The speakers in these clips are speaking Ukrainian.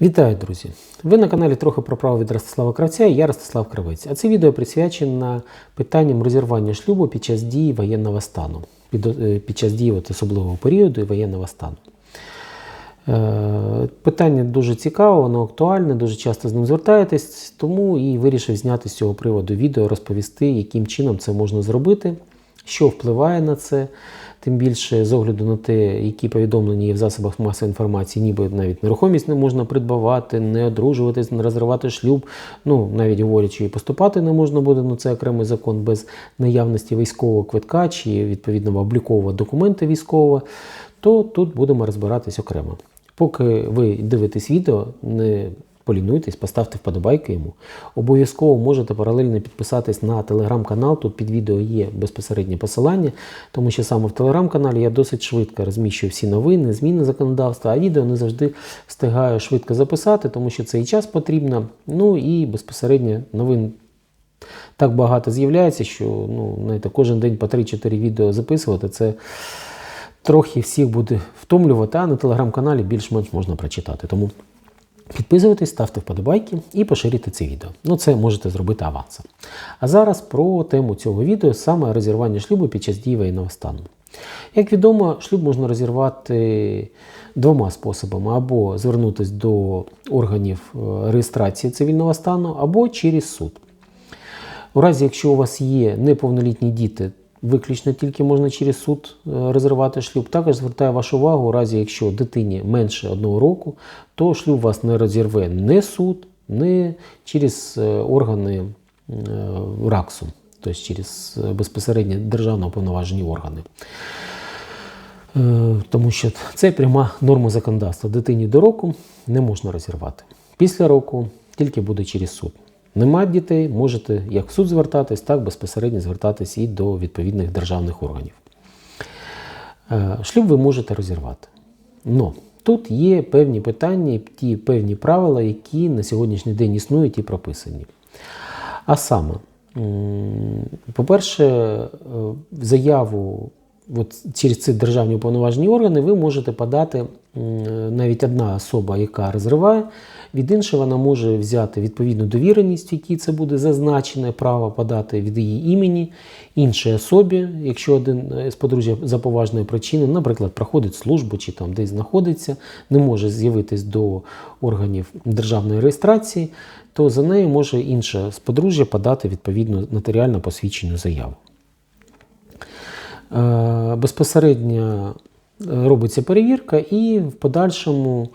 Вітаю, друзі! Ви на каналі трохи про право від Ростислава Кравця і я Ростислав Кравець. А це відео присвячено питанням розірвання шлюбу під час дії воєнного стану, під, е, під час дії от особливого періоду і воєнного стану. Е, Питання дуже цікаве, воно актуальне, дуже часто з ним звертаєтесь, тому і вирішив зняти з цього приводу відео, розповісти, яким чином це можна зробити, що впливає на це. Тим більше з огляду на те, які повідомлення є в засобах масової інформації, ніби навіть нерухомість не можна придбавати, не одружуватись, не розривати шлюб. Ну навіть говорять, що і поступати не можна буде. Ну це окремий закон без наявності військового квитка чи відповідного облікового документа військового. То тут будемо розбиратись окремо. Поки ви дивитесь відео, не полінуйтесь, поставте вподобайки йому. Обов'язково можете паралельно підписатись на телеграм-канал. Тут під відео є безпосереднє посилання, тому що саме в телеграм-каналі я досить швидко розміщую всі новини, зміни законодавства, а відео не завжди встигаю швидко записати, тому що це і час потрібно. Ну і безпосередньо новин. Так багато з'являється, що ну, знаєте, кожен день по 3-4 відео записувати це трохи всіх буде втомлювати, а на телеграм-каналі більш-менш можна прочитати. Тому підписуйтесь, ставте вподобайки і поширюйте це відео. Ну, це можете зробити авансом. А зараз про тему цього відео саме розірвання шлюбу під час дії воєнного стану. Як відомо, шлюб можна розірвати двома способами: або звернутися до органів е, реєстрації цивільного стану, або через суд. У разі, якщо у вас є неповнолітні діти, виключно тільки можна через суд е, розривати шлюб. Також звертаю вашу увагу, у разі, якщо дитині менше одного року, то шлюб вас не розірве не суд, не через е, органи е, РАКСу, тобто через безпосередньо державно уповноважені органи. Тому що це пряма норма законодавства. Дитині до року не можна розірвати. Після року тільки буде через суд. Нема дітей, можете як в суд звертатись, так безпосередньо звертатись і до відповідних державних органів. Е, Шлюб ви можете розірвати. Но тут є певні питання, ті певні правила, які на сьогоднішній день існують і прописані. А саме, по-перше, е, заяву от через ці державні уповноважені органи ви можете подати навіть одна особа, яка розриває, від іншої вона може взяти відповідну довіреність, в якій це буде зазначене право подати від її імені іншій особі, якщо один з подружжя за поважної причини, наприклад, проходить службу чи там десь знаходиться, не може з'явитись до органів державної реєстрації, то за нею може інша з подружжя подати відповідну нотаріально посвідчену заяву. Е, Безпосередньо е, робиться перевірка, і в подальшому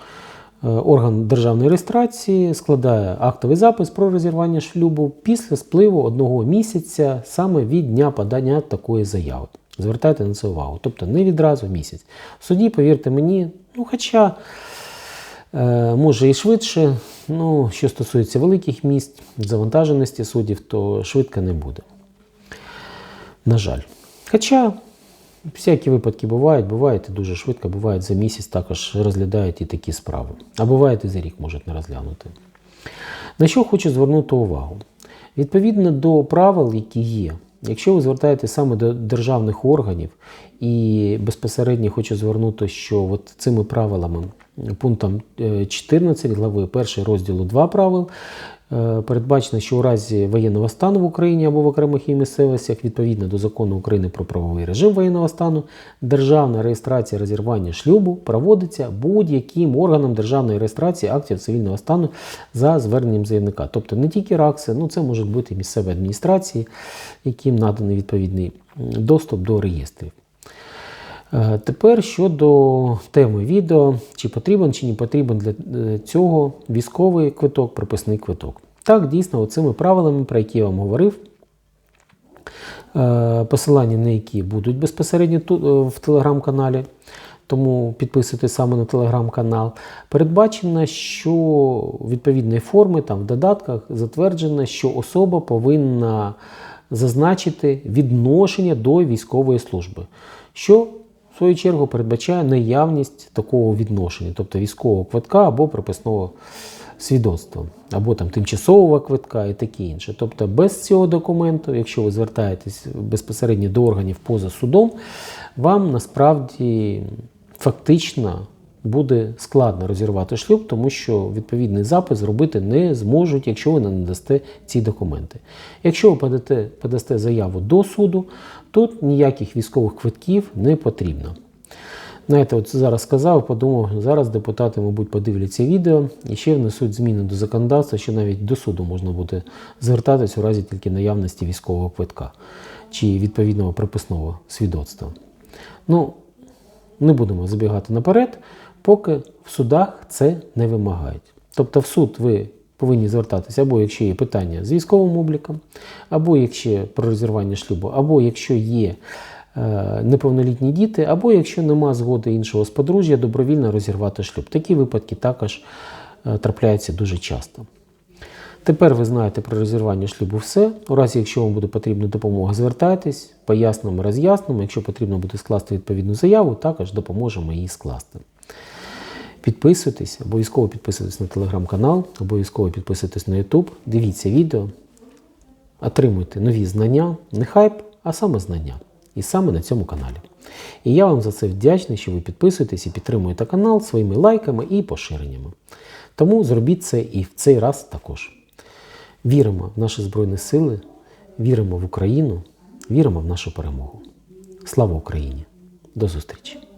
е, орган державної реєстрації складає актовий запис про розірвання шлюбу після спливу одного місяця саме від дня подання такої заяви. Звертайте на це увагу. Тобто не відразу місяць. В суді, повірте мені, ну хоча е, може і швидше, ну що стосується великих міст, завантаженості суддів, то швидко не буде. На жаль. Хоча всякі випадки бувають, бувають дуже швидко, бувають за місяць також розглядають і такі справи. А бувають і за рік можуть не розглянути. На що хочу звернути увагу? Відповідно до правил, які є, якщо ви звертаєтесь саме до державних органів, і безпосередньо хочу звернути, що от цими правилами, пунктом е, 14 глави 1 розділу 2 правил, е, передбачено, що у разі воєнного стану в Україні або в окремих її місцевостях, відповідно до закону України про правовий режим воєнного стану, державна реєстрація розірвання шлюбу проводиться будь-яким органом державної реєстрації актів цивільного стану за зверненням заявника. Тобто не тільки РАКСи, ну це можуть бути місцеві адміністрації, яким наданий відповідний доступ до реєстрів. Е, Тепер щодо теми відео, чи потрібен чи не потрібен для е, цього військовий квиток, прописний квиток. Так, дійсно, цими правилами, про які я вам говорив, е, посилання на які будуть безпосередньо тут в телеграм-каналі, тому підписуйтесь саме на телеграм-канал. Передбачено, що відповідної форми там в додатках затверджено, що особа повинна зазначити відношення до військової служби. Що свою чергу передбачає наявність такого відношення, тобто військового квитка або приписного свідоцтва, або там тимчасового квитка і таке інше. Тобто без цього документу, якщо ви звертаєтесь безпосередньо до органів поза судом, вам насправді фактично буде складно розірвати шлюб, тому що відповідний запис зробити не зможуть, якщо ви не надасте ці документи. Якщо ви подасте, подасте заяву до суду, тут ніяких військових квитків не потрібно. Знаєте, от зараз сказав, подумав, зараз депутати, мабуть, подивляться відео і ще внесуть зміни до законодавства, що навіть до суду можна буде звертатись у разі тільки наявності військового квитка чи відповідного приписного свідоцтва. Ну, не будемо забігати наперед, поки в судах це не вимагають. Тобто в суд ви повинні звертатися, або якщо є питання з військовим обліком, або якщо про розірвання шлюбу, або якщо є е, неповнолітні діти, або якщо нема згоди іншого з подружжя, добровільно розірвати шлюб. Такі випадки також е, трапляються дуже часто. Тепер ви знаєте про розірвання шлюбу все. У разі, якщо вам буде потрібна допомога, звертайтесь, пояснимо, роз'яснимо. Якщо потрібно буде скласти відповідну заяву, також допоможемо її скласти. Підписуйтесь, обов'язково підписуйтесь на телеграм-канал, обов'язково підписуйтесь на YouTube, дивіться відео, отримуйте нові знання, не хайп, а саме знання. І саме на цьому каналі. І я вам за це вдячний, що ви підписуєтесь і підтримуєте канал своїми лайками і поширеннями. Тому зробіть це і в цей раз також. Віримо в наші Збройні Сили, віримо в Україну, віримо в нашу перемогу. Слава Україні! До зустрічі!